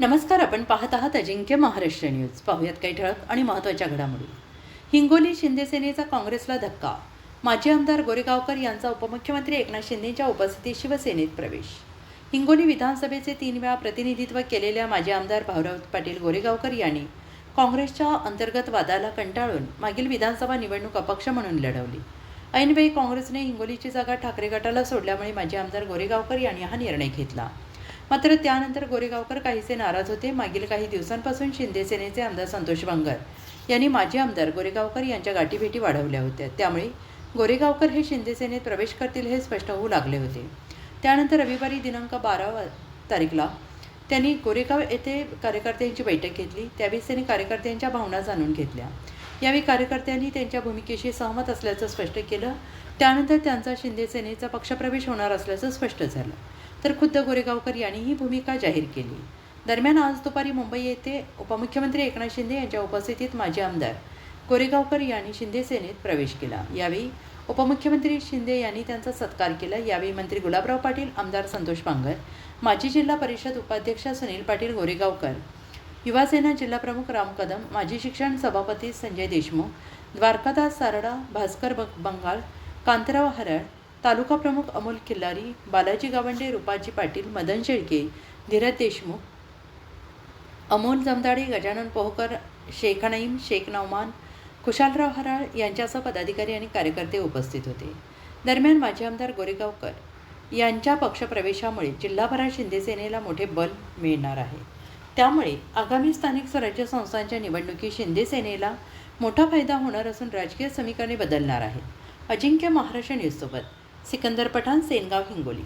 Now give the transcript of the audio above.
नमस्कार आपण पाहत आहात अजिंक्य महाराष्ट्र न्यूज. पाहूयात काही ठळक आणि महत्त्वाच्या घडामोडी. हिंगोली शिंदेसेनेचा काँग्रेसला धक्का. माजी आमदार गोरेगावकर यांचा उपमुख्यमंत्री एकनाथ शिंदेच्या उपस्थितीत शिवसेनेत प्रवेश. हिंगोली विधानसभेचे तीन वेळा प्रतिनिधित्व केलेल्या माजी आमदार भाऊराव पाटील गोरेगावकर यांनी काँग्रेसच्या अंतर्गत वादाला कंटाळून मागील विधानसभा निवडणूक अपक्ष म्हणून लढवली. ऐनवेळी काँग्रेसने हिंगोलीची जागा ठाकरे गटाला सोडल्यामुळे माजी आमदार गोरेगावकर यांनी हा निर्णय घेतला. मात्र त्यानंतर गोरेगावकर काहीसे नाराज होते. मागील काही दिवसांपासून शिंदे सेनेचे आमदार संतोष बांगर यांनी माजी आमदार गोरेगावकर यांच्या गाठीभेटी वाढवल्या होत्या. त्यामुळे गोरेगावकर हे शिंदे सेनेत प्रवेश करतील हे स्पष्ट होऊ लागले होते. त्यानंतर रविवारी दिनांक बारा तारीखला त्यांनी गोरेगाव येथे कार्यकर्त्यांची बैठक घेतली. त्यावेळी त्यांनी कार्यकर्त्यांच्या भावना जाणून घेतल्या. यावेळी कार्यकर्त्यांनी त्यांच्या भूमिकेशी सहमत असल्याचं स्पष्ट केलं. त्यानंतर त्यांचा शिंदे सेनेचा पक्षप्रवेश होणार असल्याचं स्पष्ट झालं. तर खुद्द गोरेगावकर यांनी ही भूमिका जाहीर केली. दरम्यान आज दुपारी मुंबई येथे उपमुख्यमंत्री एकनाथ शिंदे यांच्या उपस्थितीत माजी आमदार गोरेगावकर यांनी शिंदे सेनेत प्रवेश केला. यावेळी उपमुख्यमंत्री शिंदे यांनी त्यांचा सत्कार केला. यावेळी मंत्री गुलाबराव पाटील आमदार संतोष बांगर माजी जिल्हा परिषद उपाध्यक्ष सुनील पाटील गोरेगावकर युवासेना जिल्हाप्रमुख राम कदम माजी शिक्षण सभापती संजय देशमुख द्वारकादास सारडा भास्कर बंगाल कांतराव हरड तालुका प्रमुख अमोल खिल्लारी बालाजी गावंडे रुपाजी पाटील मदन शेळके धीरज देशमुख अमोल जमदाडे गजानन पोहकर शेख नईम शेख नौमान खुशालराव हराळ यांच्यासह पदाधिकारी आणि कार्यकर्ते उपस्थित होते. दरम्यान माजी आमदार गोरेगावकर यांच्या पक्षप्रवेशामुळे जिल्हाभरात शिंदे सेनेला मोठे बल मिळणार आहे. त्यामुळे आगामी स्थानिक स्वराज्य संस्थांच्या निवडणुकीत शिंदे सेनेला मोठा फायदा होणार असून राजकीय समीकरणे बदलणार आहेत. अजिंक्य महाराष्ट्र न्यूजसोबत सिकंदर पठाण सेनगाव हिंगोली.